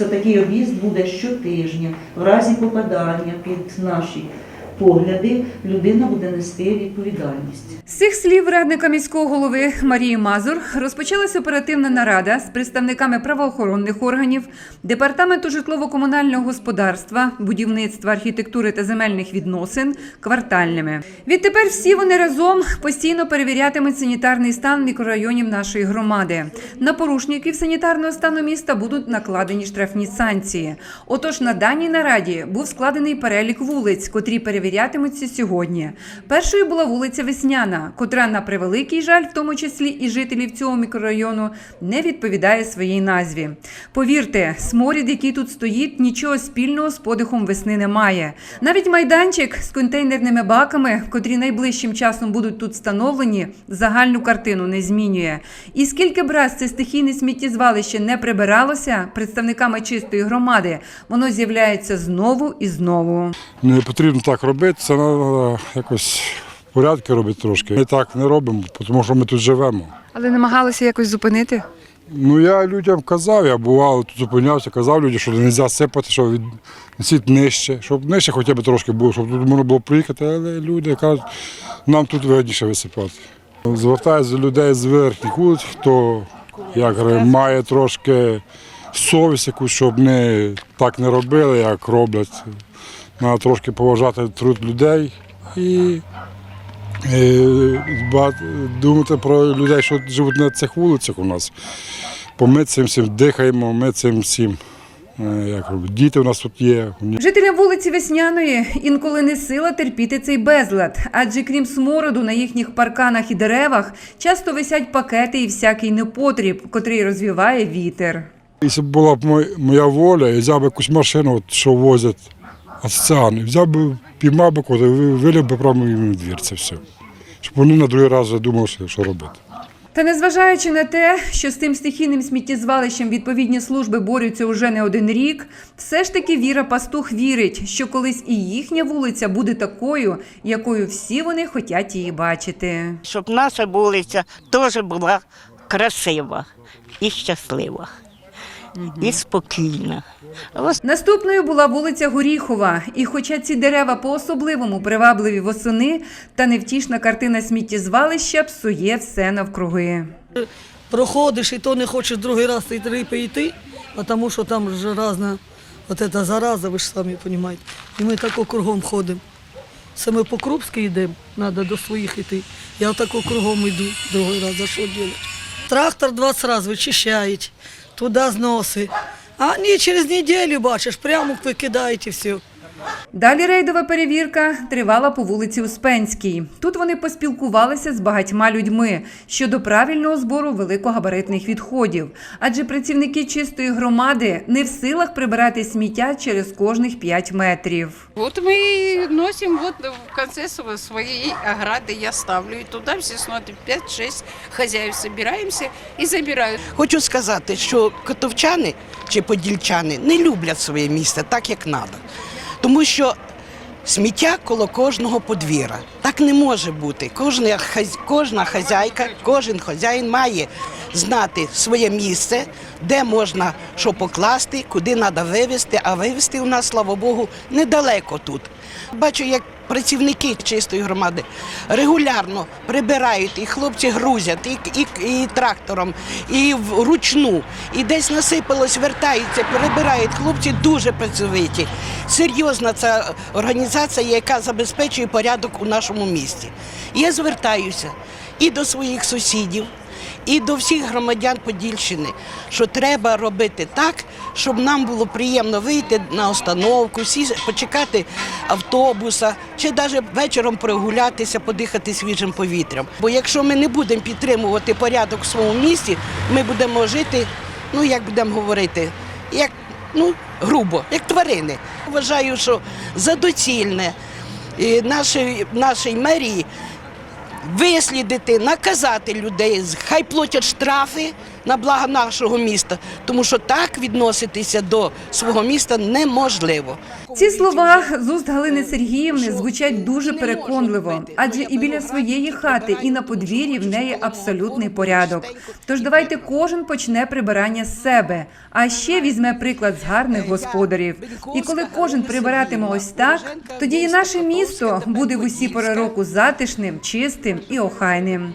Це такий об'їзд буде щотижня. В разі попадання під наші погляди людина буде нести відповідальність. З цих слів радника міського голови Марії Мазур розпочалась оперативна нарада з представниками правоохоронних органів, департаменту житлово-комунального господарства, будівництва, архітектури та земельних відносин квартальними. Відтепер всі вони разом постійно перевірятимуть санітарний стан мікрорайонів нашої громади. На порушників санітарного стану міста будуть накладені штрафні санкції. Отож, на даній нараді був складений перелік вулиць, котрі перевірятимуться сьогодні. Першою була вулиця Весняна, котра на превеликий жаль, в тому числі і жителів цього мікрорайону, не відповідає своїй назві. Повірте, сморід, який тут стоїть, нічого спільного з подихом весни не має. Навіть майданчик з контейнерними баками, котрі найближчим часом будуть тут встановлені, загальну картину не змінює. І скільки б раз це стихійне сміттєзвалище не прибиралося представниками чистої громади, воно з'являється знову і знову. Не потрібно так робити, це треба якось порядки робити трошки. Ми так не робимо, тому що ми тут живемо. Але намагалися якось зупинити. Ну я людям казав, я бував, тут зупинявся, казав людям, що не можна сипати, що віднесіть нижче, щоб нижче хоча б трошки було, щоб тут можна було приїхати, але люди кажуть, нам тут вигідніше висипати. Звертаюся до людей з верхніх вулиць, хто як має трошки совість якусь, щоб не так не робили, як роблять. Треба трошки поважати труд людей і думати про людей, що живуть на цих вулицях у нас. Бо ми цим всім дихаємо, ми цим всім. е, Як. Діти у нас тут є. Жителям вулиці Весняної інколи не сила терпіти цей безлад, адже крім смороду на їхніх парканах і деревах часто висять пакети і всякий непотріб, котрий розвіває вітер. Якщо була б моя воля, я взяв якусь машину, що возять оцеан, взяв би, піймав би вилив би прямо їм в двір, це все. Щоб вони на другий раз задумали, що- що робити. Та незважаючи на те, що з тим стихійним сміттєзвалищем відповідні служби борються уже не один рік, все ж таки Віра Пастух вірить, що колись і їхня вулиця буде такою, якою всі вони хочуть її бачити. щоб наша вулиця теж була красива і щаслива, і спокійна. Наступною була вулиця Горіхова, і хоча ці дерева по-особливому привабливі восени, та невтішна картина сміттєзвалища псує все навкруги. проходиш і то не хочеш другий раз і три йти, тому що там ж разна от эта зараза, ви ж самі розумієте. І ми так кругом ходимо. Це ми по Крупській йдемо, треба до своїх йти. Я так кругом йду другий раз, за що робити? Трактор 20 разів вичищають, туди зносить. А ні, через неділю бачиш, прямо викидають і все. Далі рейдова перевірка тривала по вулиці Успенській. Тут вони поспілкувалися з багатьма людьми щодо правильного збору великогабаритних відходів, адже працівники чистої громади не в силах прибирати сміття через кожних 5 метрів. Вот мы и носим вот в конце сво- своей я ставлю. И туда все смотрят, 5-6 хозяев собираемся и забирают. Хочу сказати, що котовчани чи подільчани не люблять своє місце так, як треба. Тому що сміття коло кожного подвіра. Так не може бути. Кожна, кожна хазяйка, кожен хазяїн має знати своє місце, де можна що покласти, куди треба вивезти, а вивезти у нас, слава Богу, недалеко тут. Бачу, як працівники чистої громади регулярно прибирають, і хлопці грузять, і, і, і трактором, і вручну, і десь насипалось, вертаються, перебирають. Хлопці дуже працьовиті. Серйозна ця організація, яка забезпечує порядок у нашому місті. Я звертаюся і до своїх сусідів. І до всіх громадян Подільщини, що треба робити так, щоб нам було приємно вийти на остановку, сі- почекати автобуса, чи навіть вечором прогулятися, подихати свіжим повітрям. Бо якщо ми не будемо підтримувати порядок в своєму місті, ми будемо жити, ну як будемо говорити, як ну грубо, як тварини. Вважаю, що за доцільне нашої, нашій мерії вислідити, наказати людей, хай платять штрафи на благо нашого міста, тому що так відноситися до свого міста неможливо. Ці слова з уст Галини Сергіївни звучать дуже переконливо, адже і біля своєї хати, і на подвір'ї в неї абсолютний порядок. Тож давайте кожен почне прибирання з себе, а ще візьме приклад з гарних господарів. І коли кожен прибиратиме ось так, тоді і наше місто буде в усі пори року затишним, чистим і охайним.